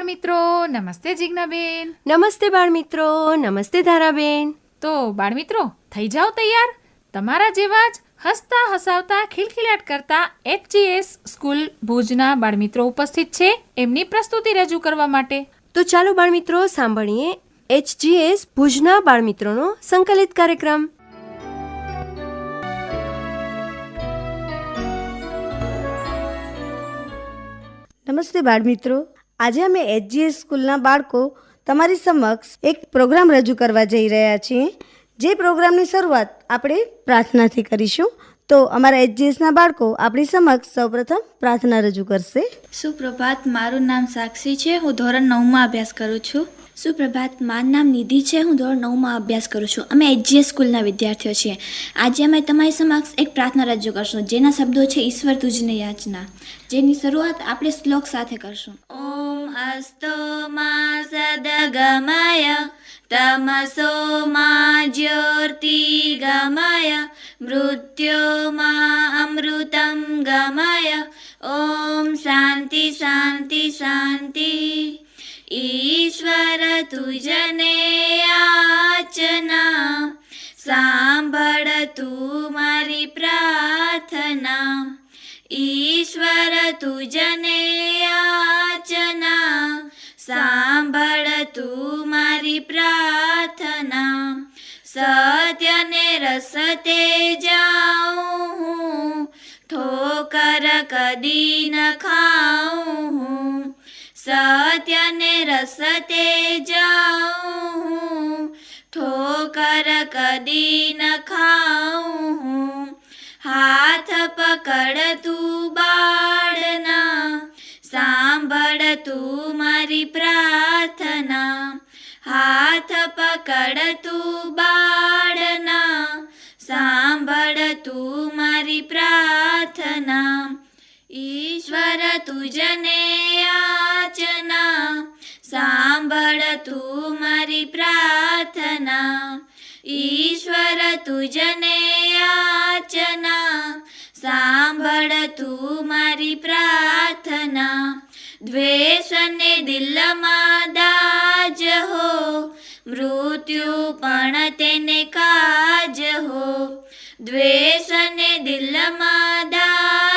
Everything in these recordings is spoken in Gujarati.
નમસ્તે બાળમિત્રો નમસ્તે જિજ્ઞાબેન. નમસ્તે બાળમિત્રો નમસ્તે ધારાબેન. તો બાળમિત્રો થઈ જાઓ તૈયાર? તમારા જેવા જ હસતા હસાવતા ખિલખિલાટ કરતા એચજીએસ સ્કૂલ ભુજના બાળમિત્રો ઉપસ્થિત છે એમની પ્રસ્તુતિ રજૂ કરવા માટે. તો ચાલો બાળમિત્રો સાંભળીએ એચજીએસ ભુજના બાળમિત્રોનો સંકલિત કાર્યક્રમ. નમસ્તે બાળમિત્રો આજે અમે એચજીએસ સ્કૂલના બાળકો તમારી સમક્ષ એક પ્રોગ્રામ રજૂ કરવા જઈ રહ્યા છીએ. જે પ્રોગ્રામની શરૂઆત આપણે પ્રાર્થનાથી કરીશું. તો અમારા એચજીએસના બાળકો આપણી સમક્ષ સૌપ્રથમ પ્રાર્થના રજૂ કરશે. સુપ્રભાત, મારું નામ સાક્ષી છે. હું ધોરણ નવમાં અભ્યાસ કરું છું. સુપ્રભાત, મારું નામ નિધિ છે. હું ધોરણ નવમાં અભ્યાસ કરું છું. અમે એચજીએસ સ્કૂલના વિદ્યાર્થીઓ છીએ. આજે અમે તમારી સમક્ષ એક પ્રાર્થના રજૂ કરશું. જેના શબ્દો છે, ઈશ્વર તુજની યાચના. જેની શરૂઆત આપણે શ્લોક સાથે કરશું. ઓમ અસ્તો મા સદગમય તમસો મા જ્યોતિર્ગમય મૃત્યો મા અમૃતમ ગમય ઓમ શાંતિ શાંતિ શાંતિ. તુજને યાચના સાંભળ તું મારી પ્રાર્થના. ઈશ્વર તુજને યાચના સાંભળ તું મારી પ્રાર્થના. સત્યને રસતે જાઉં હું, ઠોકર કદી ન ખાઉં હું. સત્યને રસતે જાઉં હું ઠોકર કદી ન ખાઉં. હું હાથ પકડ તું બાળના, સાંભળ તું મારી પ્રાર્થના. હાથ પકડ તું બાળના, સાંભળ તું મારી પ્રાર્થના. ઈશ્વર તુજને યાચના સાંભળ તું મારી પ્રાર્થના. ઈશ્વર તુજને યાચના સાંભળ તું મારી પ્રાર્થના. દ્વેષને દિલમાં દાજ હો, મૃત્યુ પણ તેને કાજ હો. દ્વેષને દિલમાં દાજ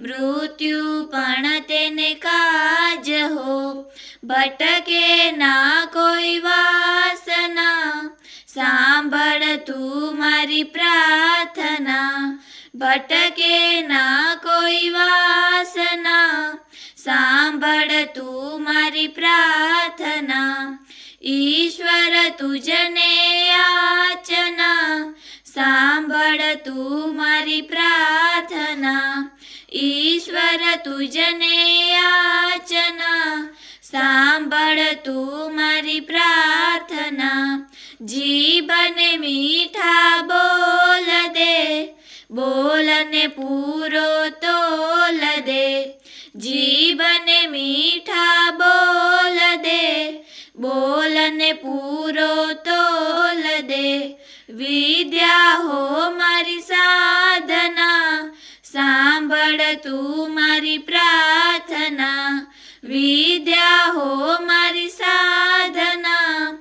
મૃત્યુ પણ તેને કાજ હો. ભટકે ના કોઈ વાસના. સાંભળ તું મારી પ્રાર્થના. ભટકે ના કોઈ વાસના. સાંભળ તું મારી પ્રાર્થના. ઈશ્વર તુજને યાચના. સાંભળ તું મારી પ્રાર્થના. ઈશ્વર તુજને યાચના સાંભળ તું મારી પ્રાર્થના. જીવને મીઠા બોલ દે, બોલને પૂરો તોલ દે. જીવને મીઠા બોલ દે, બોલને પૂરો તોલ દે. વિદ્યા હો મારી સાધના સાંભળ તું મારી પ્રાર્થના. વિદ્યા હો મારી સાધના.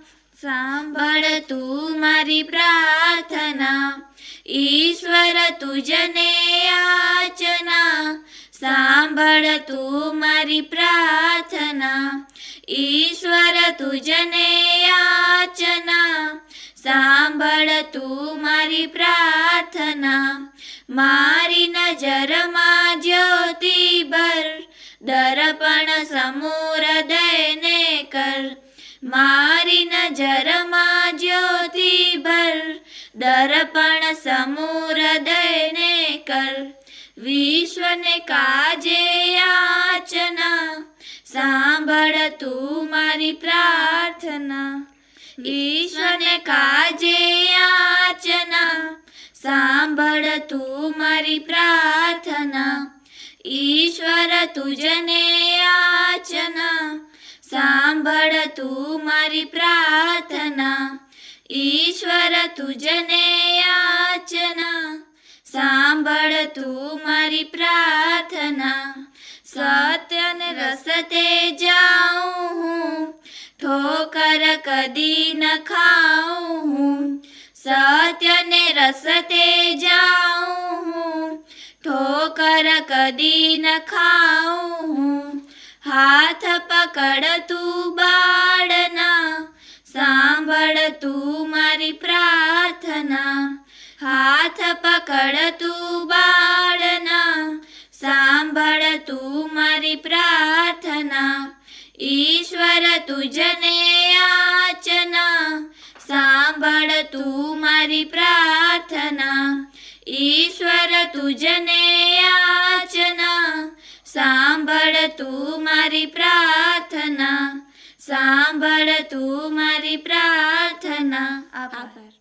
સાંભળ તું મારી પ્રાર્થના. ઈશ્વર તુજને યાચના. સાંભળ તું મારી પ્રાર્થના. ઈશ્વર તુજને યાચના. સાંભળ તું મારી પ્રાર્થના. મારી નજરમાં જ્યોતિ ભર દર્પણ સમૂર દયને કર. મારી નજરમાં જ્યોતિ ભર દર્પણ સમૂર દયને કર. વિશ્વને કાજે યાચના, સાંભળ તું મારી પ્રાર્થના. ઈશ્વરને કાજે યાચના સાંભળ તું મારી પ્રાર્થના. ઈશ્વર તુજને યાચના. સાંભળ તું મારી પ્રાર્થના. ઈશ્વર તુજને યાચના. સાંભળ તું મારી પ્રાર્થના. સત્યને રસ રસતે જાઉં હું. ઠોકર કદી ન ખાઉં હું. સત્યને રસતે જાઉં હું ઠોકર કદી ન ખાઉં હું હાથ પકડ તું બાળના, સાંભળ તું મારી પ્રાર્થના, હાથ પકડ તું બાળના, સાંભળ તું મારી પ્રાર્થના, ઈશ્વર તુજને યાચના સાંભળ તું મારી પ્રાર્થના. ઈશ્વર તુજને યાચના. સાંભળ તું મારી પ્રાર્થના. સાંભળ તું મારી પ્રાર્થના. આભાર.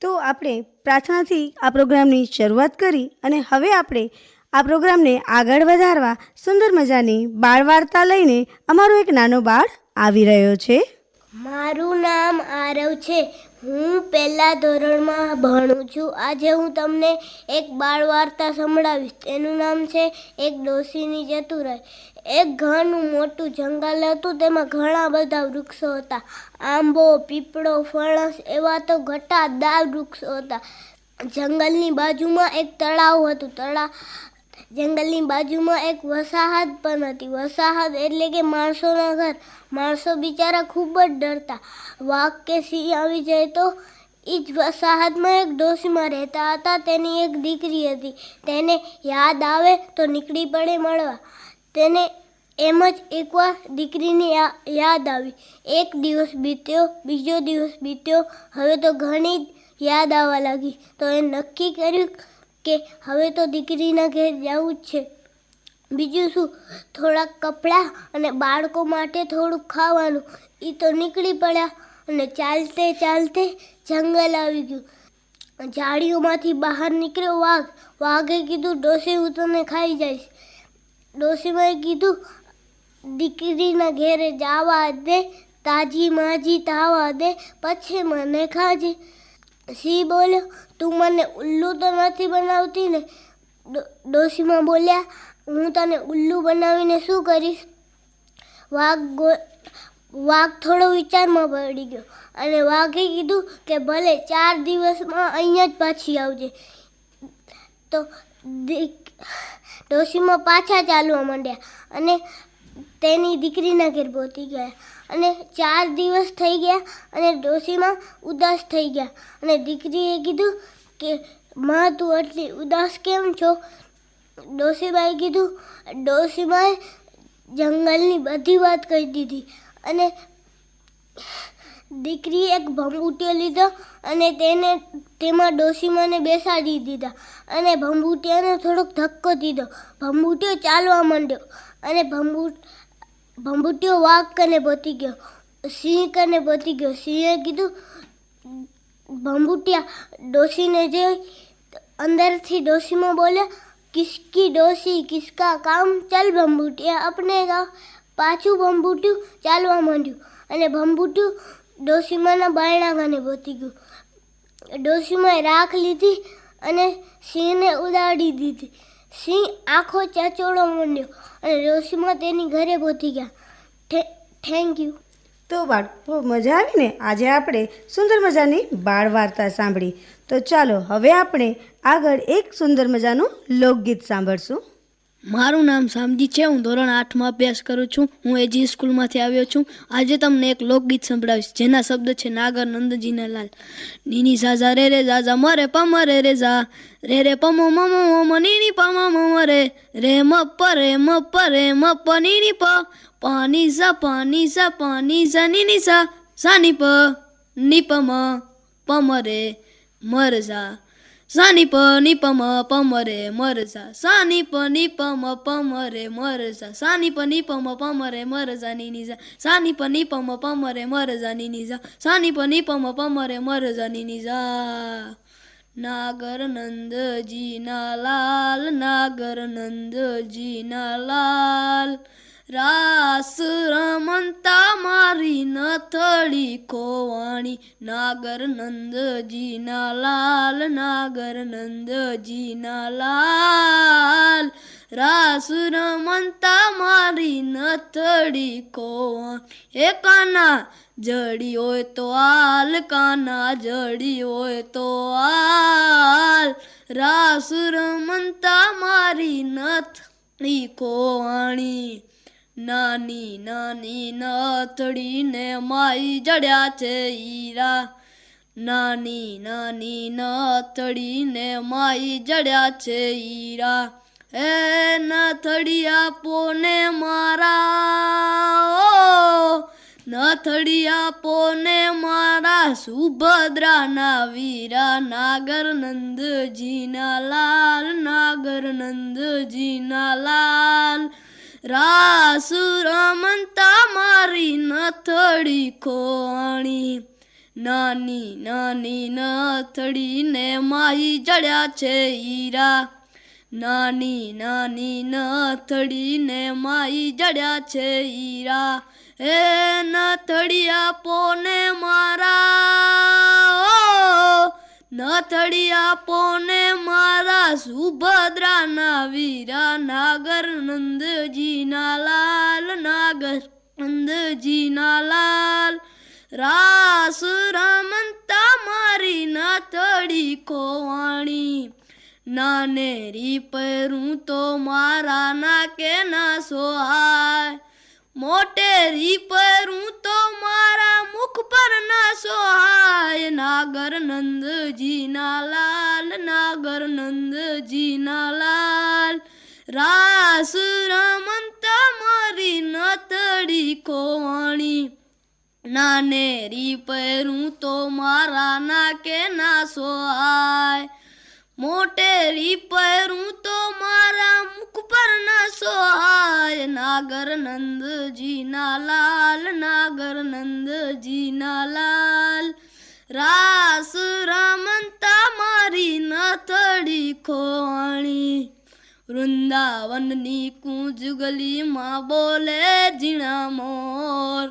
તો આપણે પ્રાર્થનાથી આ પ્રોગ્રામની શરૂઆત કરી અને હવે આપણે આ પ્રોગ્રામને આગળ વધારવા સુંદર મજાની બાળ વાર્તા લઈને અમારો એક નાનો બાળ આવી રહ્યો છે. મારું નામ આરવ છે. હું પહેલા ધોરણમાં ભણું છું. આજે હું તમને એક બાળ વાર્તા સંભળાવીશ. તેનું નામ છે એક ડોસીની ચતુરાઈ. એક ઘણું મોટું જંગલ હતું. તેમાં ઘણા બધા વૃક્ષો હતા. આંબો, પીપળો, ફણસ એવા તો ઘટાદાર વૃક્ષો હતા. જંગલની બાજુમાં એક તળાવ હતું. તળાવ જંગલની બાજુમાં એક વસાહત પણ હતી. વસાહત એટલે કે માણસોના ઘર. માણસો બિચારા ખૂબ જ ડરતા. વાઘ કે સિંહ આવી જાય તો એ જ વસાહતમાં એક ડોશીમાં રહેતા હતા. તેની એક દીકરી હતી. તેને યાદ આવે તો નીકળી પડે મળવા. તેને એમ જ એકવાર દીકરીની યાદ આવી. એક દિવસ બીત્યો, બીજો દિવસ બીત્યો. હવે તો ઘણી યાદ આવવા લાગી. તો એ નક્કી કર્યું કે હવે તો દીકરીના ઘેર જવું જ છે. બીજું શું? થોડાક કપડાં અને બાળકો માટે થોડુંક ખાવાનું. એ તો નીકળી પડ્યા અને ચાલતે ચાલતે જંગલ આવી ગયું. ઝાડીઓમાંથી બહાર નીકળ્યો વાઘ. વાઘે કીધું ડોસી હું તને ખાઈ જઈશ. ડોસીમાએ કીધું, દીકરીના ઘેરે જવા દે, તાજી માજી તાવા દે, પછી મને ખાજે. સિંહ બોલ્યો તું મને ઉલ્લુ તો નથી બનાવતી ને? ડોશીમાં બોલ્યા, હું તને ઉલ્લુ બનાવીને શું કરીશ? વાઘ ગો- વાઘ થોડો વિચારમાં પડી ગયો અને વાઘે કીધું કે ભલે ચાર દિવસમાં અહીંયા જ પાછી આવજે. તો ડોશીમાં પાછા ચાલવા માંડ્યા અને તેની દીકરીના ઘેર પહોંચી ગયા. અને ચાર દિવસ થઈ ગયા અને ડોશીમાં ઉદાસ થઈ ગયા. અને દીકરીએ કીધું કે, માં, તું આટલી ઉદાસ કેમ છો? ડોશીબાએ કીધું ડોશીબાએ જંગલની બધી વાત કહી દીધી અને દીકરીએ એક ભંભૂટિયો લીધો અને તેને તેમાં ડોશીમાને બેસાડી દીધા અને ભંભૂટિયાને થોડોક ધક્કો દીધો. ભંભૂટિયો ચાલવા માંડ્યો અને ભંભૂ ભંભૂટિયો વાઘ કને પહોંચી ગયો, સિંહ કને પહોંચી ગયો. સિંહે કીધું, ભંભૂટિયા ડોશીને જે અંદરથી ડોસીમાં બોલ્યા, કિસકી ડોશી, કિસકા કામ ચાલ ભંભૂટિયા આપણે પાછું ભંભૂટ્યું ચાલવા માંડ્યું અને ભંભૂટ્યું ડોસીમાના બારણા કને પહોંચી ગયું. ડોસીમાં રાખ લીધી અને સિંહને ઉડાડી દીધી. સિંહ આખો ચાચોડો માંડ્યો અને ડોશીમાં તેની ઘરે પહોંચી ગયા. થેન્ક યુ તો બાળકો મજા આવી ને? આજે આપણે સુંદર મજાની બાળ વાર્તા સાંભળી. તો ચાલો, હવે આપણે આગળ એક સુંદર મજાનું લોકગીત સાંભળશું. મારું નામ સામજી છે, હું ધોરણ આઠમાં અભ્યાસ કરું છું. હું એજી સ્કૂલમાંથી આવ્યો છું. આજે તમને એક લોકગીત સંભળાવીશ, જેના શબ્દ છે નાગર નંદજીના લાલ. નીની ઝાઝા રે રે ઝાઝા મરે પમ રે રે ઝા. રે રે પમો મમો મમ નીની પમ મમ રે. રે મ પ, રે મ પ, રે મપ નીની પ. પાની ઝા પાની ઝા પાની ઝા, નીની ઝા. સાની પ, ની પમ પમ રે, મર ઝા. સાની પ ની પ મ પ મ રે મર ઝા સાની પ ની પ મ પ મ રે મર ઝા સાની પ ની પ મ પ મ રે મર ઝા ની ની ઝા સાની પ ની પ મ પ મ રે મર ઝા ની ની ઝા સાની પ ની પ મ પ મ રે મર ઝા ની ની ઝા રાસ રમંતા મારી નથળી ખોવાણી નાગર નંદજી ના લાલ, નાગર નંદજી ના લાલ. રાસ રમંતા મારી નથળી ખોવાણી એ કાના જડી હોય તો આલ, કાના જડી હોય તો આલ. રાસ રમંતા મારી નથળી કોવાણી નાની નાની નથડીને માઈ જડ્યા છે હીરા. નાની નાની નથડીને માઈ જડ્યા છે હીરા. એ નથડિયા પોને મારા નથડી નથડિયા પોને મારા સુભદ્રાના વીરા. નાગર નંદજીના લાલ નાગર નંદજીના લાલ. રાસ રમંતા મારી નથડી ખોણી. નાની નાની નથડીને માઈ જડ્યા છે હીરા. નાની નાની નથડીને માઈ જડ્યા છે હીરા. એ નથડિયા પોને મારા ઓ આપો ને મારા સુભદ્રાના વીરા નાગર નંદજીના લાલ નાગર, નંદજીના લાલ. રાસ રમંતા મારી નથડી ખોવાણી. નાનેરી પરું તો મારા નાકે ના સોહાય. મોટેરી પરું તો મારા મુખ પર ના સોહાય. નાગર નંદજીના લાલ નાગર નંદજીના લાલ. રાસ રમંતા મારી નતડી કોવાણી નાનેરી પરું તો મારા નાકે ના સોહાય. મોટેરી પરું તો મારા મુખ સોહાય નાગર નંદજીના લાલ નાગર નંદજીના લાલ રાસ રમંતા મારી નથડી ખોણી વૃંદાવનની કૂંજ ગલીમાં બોલે ઝીણા મોર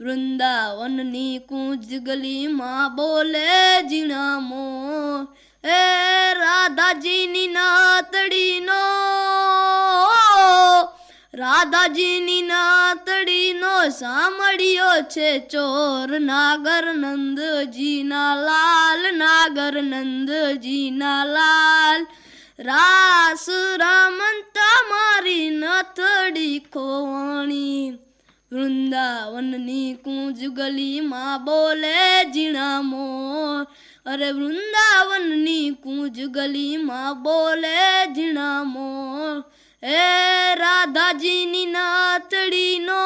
વૃંદાવનની કૂંજ ગલીમાં બોલે ઝીણા મોર એ રાધાજીની નાતડીનો. રાધાજીની નાતડીનો સાંભળ્યો છે ચોર નાગર નંદજીના લાલ, નાગર નંદજીના લાલ. રાસ રામંતા મારી નથડી ખોવાણી. વૃંદાવનની કૂંજ ગલીમાં બોલે જીણા મોર. અરે વૃંદાવનની કૂંજ ગલીમાં બોલે ઝીણા મોર. એ રાધાજીની નાતડીનો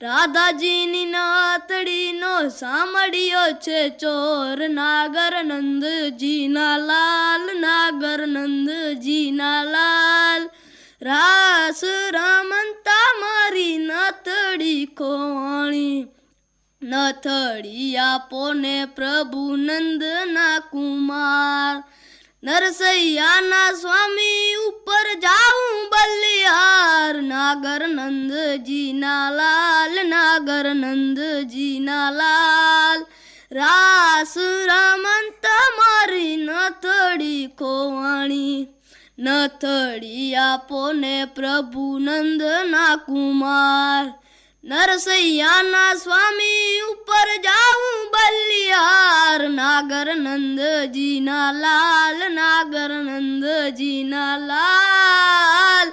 રાધાજીની નાતડીનો સાંભળ્યો છે ચોર નાગર નંદજીના લાલ નાગર નંદજીના લાલ. રાસ રામંતા મારી નાતડી ખોવાણી નથડી આપોને પ્રભુ નંદના કુમાર. નરસૈયાના સ્વામી ઉપર જાઉં બલિહાર. નાગર નંદજીના લાલ, નાગર નંદજીના લાલ. રાસ રમંત મારી નથળી ખોવાણી. નથળી આપોને પ્રભુ નંદના કુમાર. નરસૈયાના સ્વામી ઉપર જાઉં બલિયાર નાગર નંદજીના લાલ નાગર નંદજીના લાલ.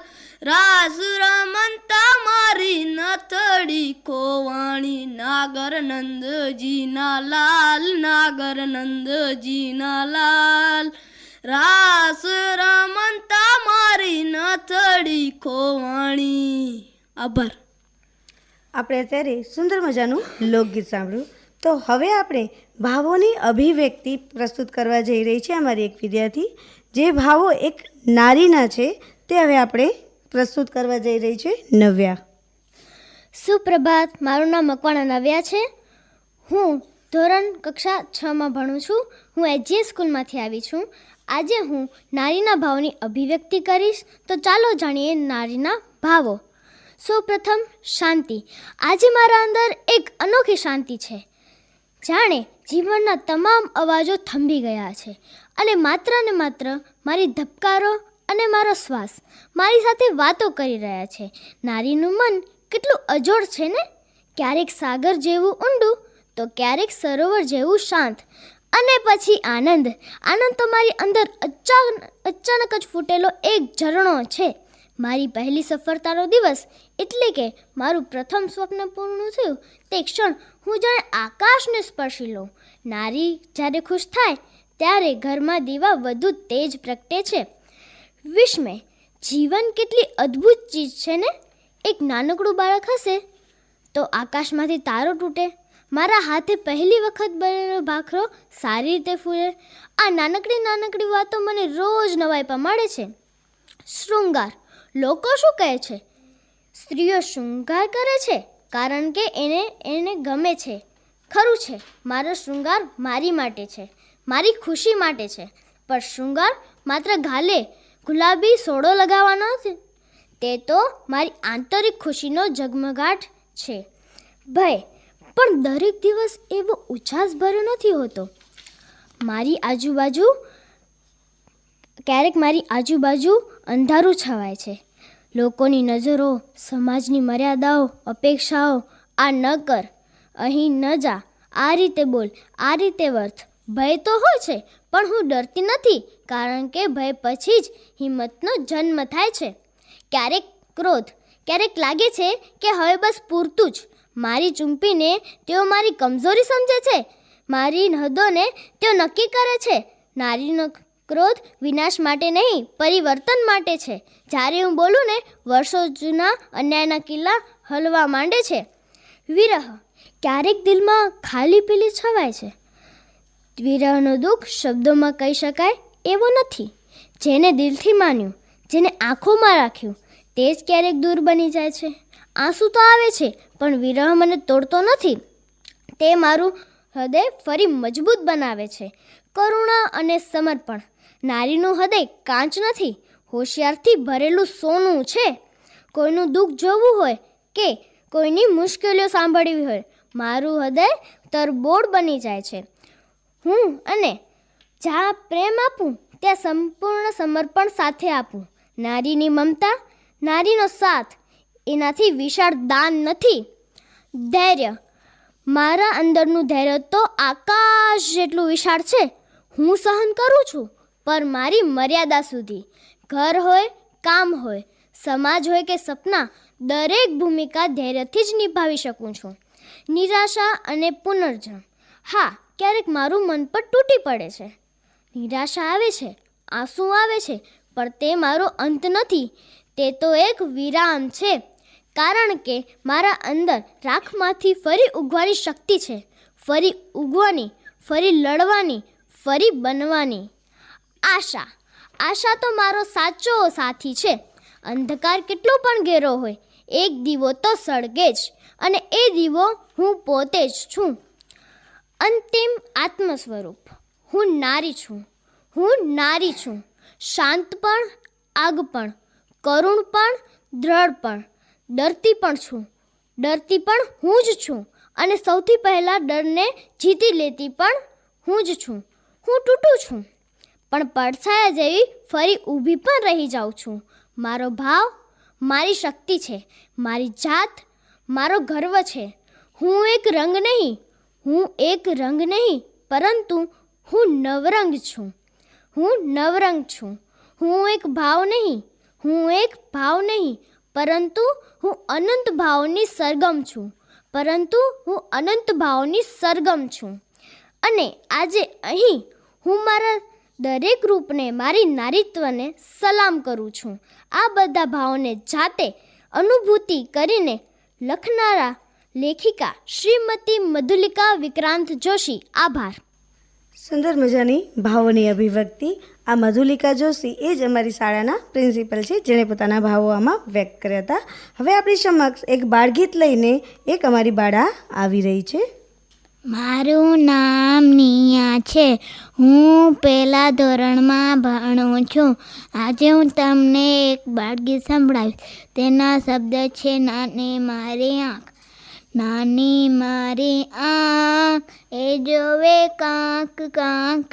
રાસ રમંતા મારી નથડી ખોવાણી નાગર નંદજીના લાલ નાગર નંદજીના લાલ. રાસ રમંતા મારી નથડી ખોવાણી આભાર. આપણે અત્યારે સુંદર મજાનું લોકગીત સાંભળ્યું. તો હવે આપણે ભાવોની અભિવ્યક્તિ પ્રસ્તુત કરવા જઈ રહી છે અમારી એક વિદ્યાર્થી. જે ભાવો એક નારીના છે, તે હવે આપણે પ્રસ્તુત કરવા જઈ રહી છે નવ્યા. સુપ્રભાત, મારું નામ મકવાણા નવ્યા છે. હું ધોરણ કક્ષા છમાં ભણું છું. હું એચજીએસ સ્કૂલમાંથી આવી છું. આજે હું નારીના ભાવની અભિવ્યક્તિ કરીશ. તો ચાલો જાણીએ નારીના ભાવો. સૌપ્રથમ શાંતિ. આજે મારા અંદર એક અનોખી શાંતિ છે. જાણે જીવનના તમામ અવાજો થંભી ગયા છે અને માત્ર ને માત્ર મારી ધબકારો અને મારો શ્વાસ મારી સાથે વાતો કરી રહ્યા છે. નારીનું મન કેટલું અજોડ છે ને? ક્યારેક સાગર જેવું ઊંડું, તો ક્યારેક સરોવર જેવું શાંત. અને પછી આનંદ. આનંદ તો મારી અંદર અચાનક અચાનક જ ફૂટેલો એક ઝરણો છે. મારી પહેલી સફળતાનો દિવસ એટલે કે મારું પ્રથમ સ્વપ્ન પૂર્ણ થયું તે ક્ષણ હું જાણે આકાશને સ્પર્શી લઉં. નારી જ્યારે ખુશ થાય ત્યારે ઘરમાં દીવા વધુ તેજ પ્રગટે છે. વિશ્મે જીવન કેટલી અદ્ભુત ચીજ છે ને? એક નાનકડું બાળક હશે તો આકાશમાંથી તારો તૂટે. મારા હાથે પહેલી વખત બનેલો ભાખરો સારી રીતે ફૂલે. આ નાનકડી નાનકડી વાતો મને રોજ નવાઈ પમાડે છે. શૃંગાર લોકો શું કહે છે? સ્ત્રીઓ શૃંગાર કરે છે કારણ કે એને એને ગમે છે. ખરું છે, મારો શૃંગાર મારી માટે છે, મારી ખુશી માટે છે. પણ શૃંગાર માત્ર ગાલે ગુલાબી સોડો લગાવવાનો નથી તે તો મારી આંતરિક ખુશીનો ઝગમગાટ છે. ભય, પણ દરેક દિવસ એવો ઉછાસભર્યો નથી હોતો. મારી આજુબાજુ, ક્યારેક મારી આજુબાજુ અંધારું છવાય છે. લોકોની નજરો, સમાજની મર્યાદાઓ, અપેક્ષાઓ, આ ન કર, અહીં ન જા, આ રીતે બોલ, આ રીતે વર્થ ભય તો હોય છે, પણ હું ડરતી નથી, કારણ કે ભય પછી જ હિંમતનો જન્મ થાય છે. ક્યારેક ક્રોધ, ક્યારેક લાગે છે કે હવે બસ પૂરતું જ. મારી ચૂંપીને તેઓ મારી કમજોરી સમજે છે. મારી હદોને તેઓ નક્કી કરે છે. નારીનો ક્રોધ વિનાશ માટે નહીં, પરિવર્તન માટે છે. જ્યારે હું બોલું ને, વર્ષો જૂના અન્યાયના કિલ્લા હલવા માંડે છે. વિરહ, ક્યારેક દિલમાં ખાલી પીલી છવાય છે. વિરહનો દુઃખ શબ્દોમાં કહી શકાય એવો નથી. જેને દિલથી માન્યું, જેને આંખોમાં રાખ્યું, તે જ ક્યારેક દૂર બની જાય છે. આંસુ તો આવે છે, પણ વિરહ મને તોડતો નથી. તે મારું હૃદય ફરી મજબૂત બનાવે છે. કરુણા અને સમર્પણ. નારીનું હૃદય કાંચ નથી, હોશિયારથી ભરેલું સોનું છે. કોઈનું દુઃખ જોવું હોય કે કોઈની મુશ્કેલીઓ સાંભળવી હોય, મારું હૃદય તરબોળ બની જાય છે. હું અને જ્યાં પ્રેમ આપું, ત્યાં સંપૂર્ણ સમર્પણ સાથે આપું. નારીની મમતા, નારીનો સાથ, એનાથી વિશાળ દાન નથી. ધૈર્ય મારા અંદરનું ધૈર્ય તો આકાશ જેટલું વિશાળ છે, હું સહન કરું છું, પણ મારી મર્યાદા સુધી. ઘર હોય, કામ હોય, સમાજ હોય કે સપના, દરેક ભૂમિકા ધૈર્યથી જ નિભાવી શકું છું. નિરાશા અને પુનર્જન્મ હા, ક્યારેક મારું મન પણ તૂટી પડે છે. નિરાશા આવે છે, આંસુ આવે છે, પણ તે મારો અંત નથી. તે તો એક વિરામ છે. કારણ કે મારા અંદર રાખમાંથી ફરી ઉગવાની શક્તિ છે. ફરી ઉગવાની, ફરી લડવાની, ફરી બનવાની. આશા. આશા તો મારો સાચો સાથી છે. અંધકાર કેટલો પણ ઘેરો હોય, એક દીવો તો સળગે જ અને એ દીવો હું પોતે જ છું. અંતિમ આત્મ સ્વરૂપ હું નારી છું. હું નારી છું. શાંત પણ, આગ પણ, કરુણ પણ, દ્રઢ પણ. ડરતી પણ છું. ડરતી પણ હું જ છું અને સૌથી પહેલાં ડરને જીતી લેતી પણ હું જ છું. હું તૂટું છું, પણ પડછાયા જેવી ફરી ઊભી પણ રહી જાઉં છું. મારો ભાવ મારી શક્તિ છે, મારી જાત મારો ગર્વ છે. હું એક રંગ નહીં, હું એક રંગ નહીં, પરંતુ હું નવરંગ છું. હું નવરંગ છું. હું એક ભાવ નહીં, હું એક ભાવ નહીં પરંતુ હું અનંત ભાવની સરગમ છું. પરંતુ હું અનંત ભાવની સરગમ છું. અને આજે અહીં હું મારા દરેક રૂપને, મારી નારીત્વને સલામ કરું છું. આ બધા ભાવોને જાતે અનુભૂતિ કરીને લખનારા લેખિકા શ્રીમતી મધુલિકા વિક્રાંત જોશી, આભાર. સુંદર મજાની ભાવોની અભિવ્યક્તિ. આ મધુલિકા જોશી એ જ અમારી શાળાના પ્રિન્સિપલ છે, જેણે પોતાના ભાવો આમાં વ્યક્ત કર્યા હતા. હવે આપણી સમક્ષ એક બાળગીત લઈને એક અમારી બાળા આવી રહી છે. મારું નામ નિયા છે. હું પહેલા ધોરણમાં ભણું છું. આજે હું તમને એક બાળગીત સંભળાવીશ. તેના શબ્દ છે, નાની મારી આંખ. નાની મારી આંખ એ જોવે કાંક કાંક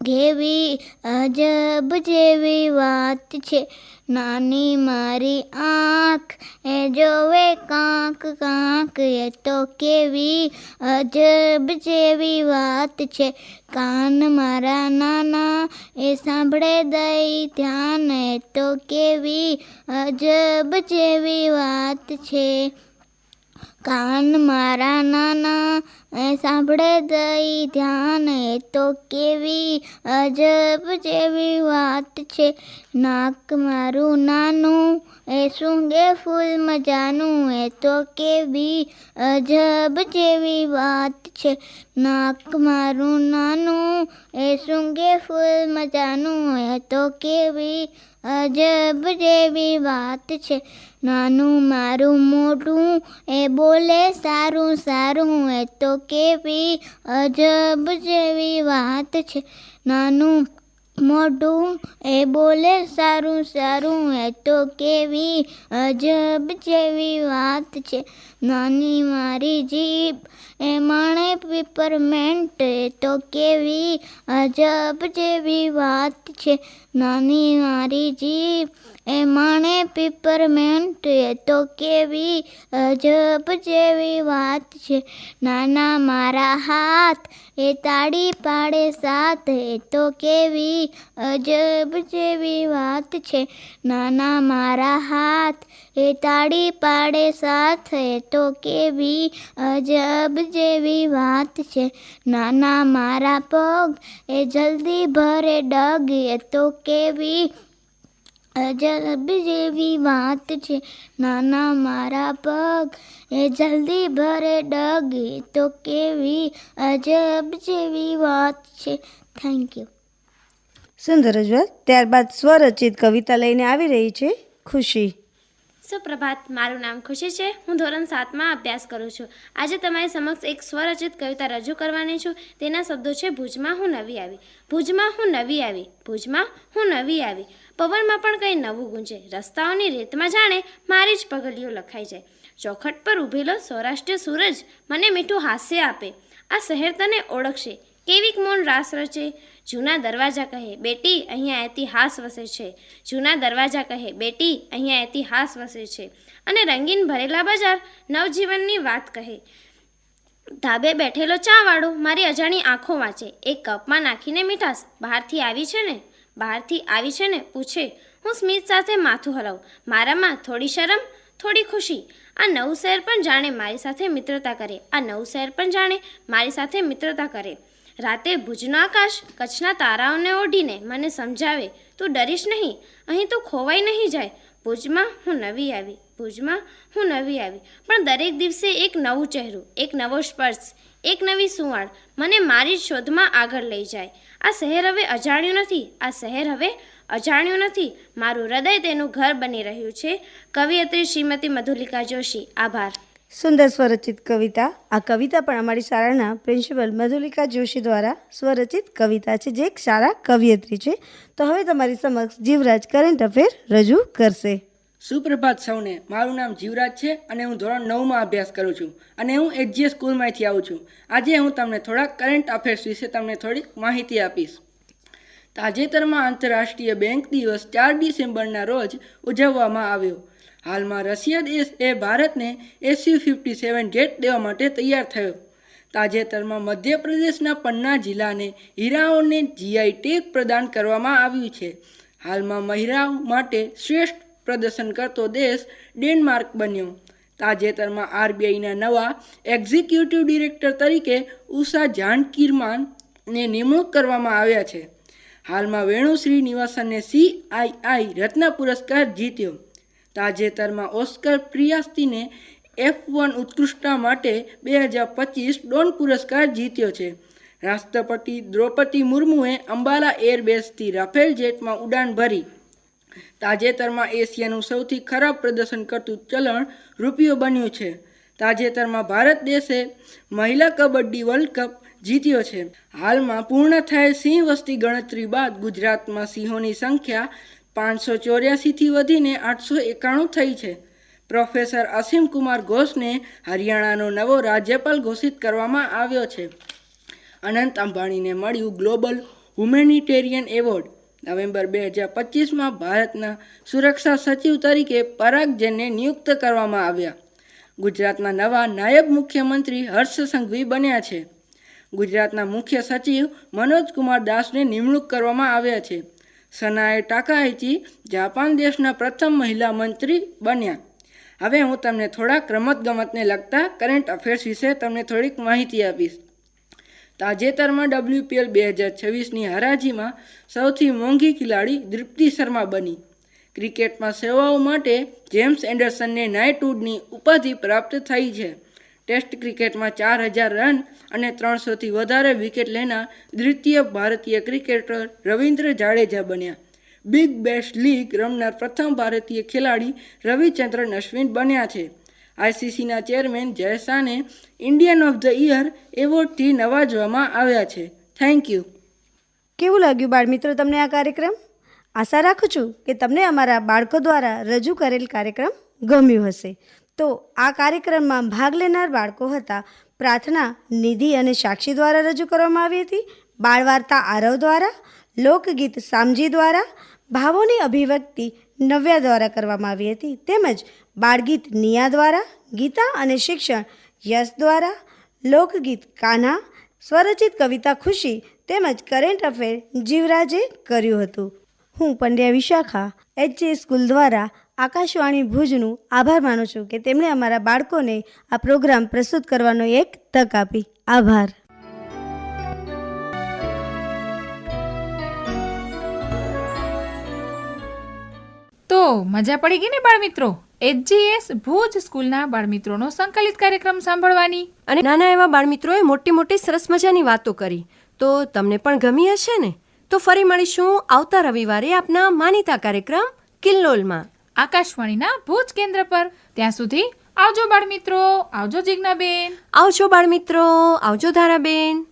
ઘેવી અજબ જેવી વાત છે. નાની મારી આંખ એ જોવે કાંક કાંક એ તો કેવી અજબ જેવી વાત છે. કાન મારા નાના એ સાંભળે દઈ ધ્યાન એ તો કેવી અજબ જેવી વાત છે. કાન મારા નાના, એ સાંભળે દઈ ધ્યાન. એ તો કેવી અજબ જેવી વાત છે. નાક મારું નાનું, એ સૂંઘે ફૂલ મજાનું. એ તો કેવી અજબ જેવી વાત છે. નાક મારું નાનું, એ સૂંઘે ફૂલ મજાનું. એ તો કેવી અજબ જેવી વાત છે. નાનું, મારું મોઢું એ બોલે સારું સારું, એ તો કેવી અજબ જેવી વાત છે. નાનું મોઢું એ બોલે સારું સારું, એ તો કેવી અજબ જેવી વાત છે. નાની મારી જીભ, એ માણે પીપરમેન્ટ એ તો કેવી અજબ જેવી વાત છે. નાની મારી જીભ એ માણે પીપરમેન્ટ એ તો કેવી અજબ જેવી વાત છે. નાના મારા હાથ, એ તાળી પાડે સાથ, એ તો કેવી અજબ જેવી વાત છે. નાના મારા હાથ, એ તાળી પાડે સાથ, એ તો કેવી અજબ જેવી વાત છે. નાના મારા પગ, એ જલ્દી ભરે ડગ, એ તો કેવી અજબ જેવી વાત છે નાના મારા પગ એ જલ્દી ભરે ડગ તો કેવી અજબ જેવી વાત છે. થેન્ક યુ સુંદર રજૂઆત ત્યારબાદ સ્વરચિત કવિતા લઈને આવી રહી છે ખુશી. સુપ્રભાત મારું નામ ખુશી છે. હું ધોરણ સાતમાં અભ્યાસ કરું છું. આજે તમારી સમક્ષ એક સ્વરચિત કવિતા રજૂ કરવાની છું. તેના શબ્દો છે ભુજમાં હું નવી આવી. ભુજમાં હું નવી આવી. ભુજમાં હું નવી આવી. પવનમાં પણ કંઈ નવું ગુંજે. રસ્તાઓની રેતમાં જાણે મારી જ પગલીઓ લખાઈ જાય. ચોખટ પર ઊભેલો સૌરાષ્ટ્રીય સૂરજ મને મીઠું હાસ્ય આપે. આ શહેર તને ઓળખશે. કેવીક મૌન રાસ રચે. જૂના દરવાજા કહે, બેટી, અહીંયા ઇતિહાસ વસે છે. જૂના દરવાજા કહે, બેટી, અહીંયા ઇતિહાસ વસે છે. અને રંગીન ભરેલા બજાર નવજીવનની વાત કહે, ધાબે બેઠેલો ચાવાળો મારી અજાણી આંખો વાંચે. એક કપમાં નાખીને મીઠાશ. બહારથી આવી છે ને? બહારથી આવી છે ને, પૂછે, હું સ્મિત સાથે માથું હલાવું. મારામાં થોડી શરમ, થોડી ખુશી. આ નવું શહેર પણ જાણે મારી સાથે મિત્રતા કરે. આ નવું શહેર પણ જાણે મારી સાથે મિત્રતા કરે. રાતે ભુજનો આકાશ, કચ્છના તારાઓને ઓઢીને મને સમજાવે, તું ડરીશ નહીં. અહીં તું ખોવાઈ નહીં જાય. ભુજમાં હું નવી આવી. ભુજમાં હું નવી આવી. પણ દરેક દિવસે એક નવું ચહેરું, એક નવો સ્પર્શ, એક નવી સુવાળ. મને મારી શોધમાં આગળ લઈ જાય. આ શહેર હવે અજાણ્યું નથી, આ શહેર હવે અજાણ્યું નથી. મારું હૃદય તેનું ઘર બની રહ્યું છે. કવિયત્રી શ્રીમતી મધુલિકા જોશી, આભાર. સુંદર સ્વરચિત કવિતા. આ કવિતા પણ અમારી શાળાના પ્રિન્સિપલ મધુલિકા જોશી દ્વારા સ્વરચિત કવિતા છે, જે એક સારા કવિયત્રી છે. તો હવે તમારી સમક્ષ જીવરાજ કરંટ અફેર રજૂ કરશે. સુપ્રભાત સૌને, મારું નામ જીવરાજ છે અને હું ધોરણ નવમાં અભ્યાસ કરું છું અને હું એચજીએ સ્કૂલમાંથી આવું છું. આજે હું તમને થોડાક કરંટ અફેર્સ વિશે તમને થોડીક માહિતી આપીશ. તાજેતરમાં આંતરરાષ્ટ્રીય બેંક દિવસ ચાર ડિસેમ્બરના રોજ ઉજવવામાં આવ્યો. હાલમાં રશિયા દેશ એ ભારતને એસયુ ફિફ્ટી સેવન જેટ દેવા માટે તૈયાર થયો. તાજેતરમાં મધ્યપ્રદેશના પન્ના જિલ્લાને હીરાઓને જીઆઈ ટેગ પ્રદાન કરવામાં આવ્યું છે. હાલમાં મહિલાઓ માટે શ્રેષ્ઠ પ્રદર્શન કરતો દેશ ડેનમાર્ક બન્યો. તાજેતરમાં આરબીઆઈના નવા એક્ઝિક્યુટિવ ડિરેક્ટર તરીકે ઉષા જાનકીરમાનને નિમણૂક કરવામાં આવ્યા છે. હાલમાં વેણુ શ્રીનિવાસને સીઆઈઆઈ રત્ન પુરસ્કાર જીત્યો. તાજેતરમાં ઓસ્કર પ્રિયાસ્તીને એફ વન ઉત્કૃષ્ટતા માટે બે હજાર પચીસ ડોન પુરસ્કાર જીત્યો છે. રાષ્ટ્રપતિ દ્રૌપદી મુર્મુએ અંબાલા એરબેઝથી રાફેલ જેટમાં ઉડાન ભરી. તાજેતરમાં એશિયાનું સૌથી ખરાબ પ્રદર્શન કરતું ચલણ રૂપિયો બન્યું છે. તાજેતરમાં ભારત દેશે મહિલા કબડ્ડી વર્લ્ડ કપ જીત્યો છે. હાલમાં પૂર્ણ થયેલ સિંહ વસ્તી ગણતરી બાદ ગુજરાતમાં સિંહોની સંખ્યા પાંચસો ચોર્યાસીથી વધીને આઠસો એકાણું થઈ છે. પ્રોફેસર અસીમ કુમાર ઘોષને હરિયાણાનો નવો રાજ્યપાલ ઘોષિત કરવામાં આવ્યો છે. અનંત અંબાણીને મળ્યું ગ્લોબલ હુમેનિટેરિયન એવોર્ડ. નવેમ્બર બે હજાર પચીસમાં ભારતના સુરક્ષા સચિવ તરીકે પરાગ જૈનને નિયુક્ત કરવામાં આવ્યા. ગુજરાતના નવા નાયબ મુખ્યમંત્રી હર્ષ સંઘવી બન્યા છે. ગુજરાતના મુખ્ય સચિવ મનોજ કુમાર દાસને નિમણૂક કરવામાં આવ્યા છે. સનાએ ટાકાહિચી જાપાન દેશના પ્રથમ મહિલા મંત્રી બન્યા. હવે હું તમને થોડાક રમતગમતને લગતા કરંટ અફેર્સ વિશે તમને થોડીક માહિતી આપીશ. તાજેતરમાં ડબલ્યુપીએલ બે હજાર છવ્વીસની હરાજીમાં સૌથી મોંઘી ખેલાડી દૃપ્તિ શર્મા બની. ક્રિકેટમાં સેવાઓ માટે જેમ્સ એન્ડરસનને નાઇટવુડની ઉપાધિ પ્રાપ્ત થઈ છે. ટેસ્ટ ક્રિકેટમાં ચાર હજાર રન અને ત્રણસોથી વધારે વિકેટ લેનાર દ્વિતીય ભારતીય ક્રિકેટર રવિન્દ્ર જાડેજા બન્યા. બિગ બેશ લીગ રમનાર પ્રથમ ભારતીય ખેલાડી રવિચંદ્રન અશ્વિન બન્યા છે. આઈસીસીના ચેરમેન જયસાને ઇન્ડિયન ઓફ ધ યર એવોર્ડથી નવાજવામાં આવ્યા છે. Thank you. કેવું લાગ્યું બાળ મિત્રો તમને આ કાર્યક્રમ? આશા રાખું છું કે તમને અમારા બાળકો દ્વારા રજૂ કરેલ કાર્યક્રમ ગમ્યું હશે. તો આ કાર્યક્રમમાં ભાગ લેનાર બાળકો હતા પ્રાર્થના, નિધિ અને સાક્ષી દ્વારા રજૂ કરવામાં આવી હતી, બાળવાર્તા આરવ દ્વારા, લોકગીત સામજી દ્વારા, ભાવોની અભિવ્યક્તિ નવ્યા દ્વારા કરવામાં આવી હતી, તેમજ બાળગીત નિયા દ્વારા, ગીતા અને શિક્ષણ યશ દ્વારા, લોકગીત કાન્હા, સ્વરચિત કવિતા ખુશી તેમજ કરેન્ટ અફેર જીવરાજે કર્યું હતું. હું પંડ્યા વિશાખા એચજે સ્કૂલ દ્વારા આકાશવાણી ભુજનું આભાર માનું છું કે તેમણે અમારા બાળકોને આ પ્રોગ્રામ પ્રસ્તુત કરવાનો એક તક આપી. આભાર. તો મજા પડી ગઈ ને બાળમિત્રો એચજીએસ ભુજ સ્કૂલના બાળમિત્રોનો સંકલિત કાર્યક્રમ સાંભળવાની. અને નાના એવા બાળમિત્રોએ મોટી મોટી સરસ મજાની વાતો કરી. તો તમને પણ ગમી હશે ને? તો ફરી મળીશું આવતા રવિવારે આપના માનીતા કાર્યક્રમ કિલ્લોલમાં. આકાશવાણીના ભુજ કેન્દ્ર પર. ત્યાં સુધી આવજો બાળમિત્રો આવજો જિજ્ઞાબેન. આવજો બાળમિત્રો આવજો ધારાબેન.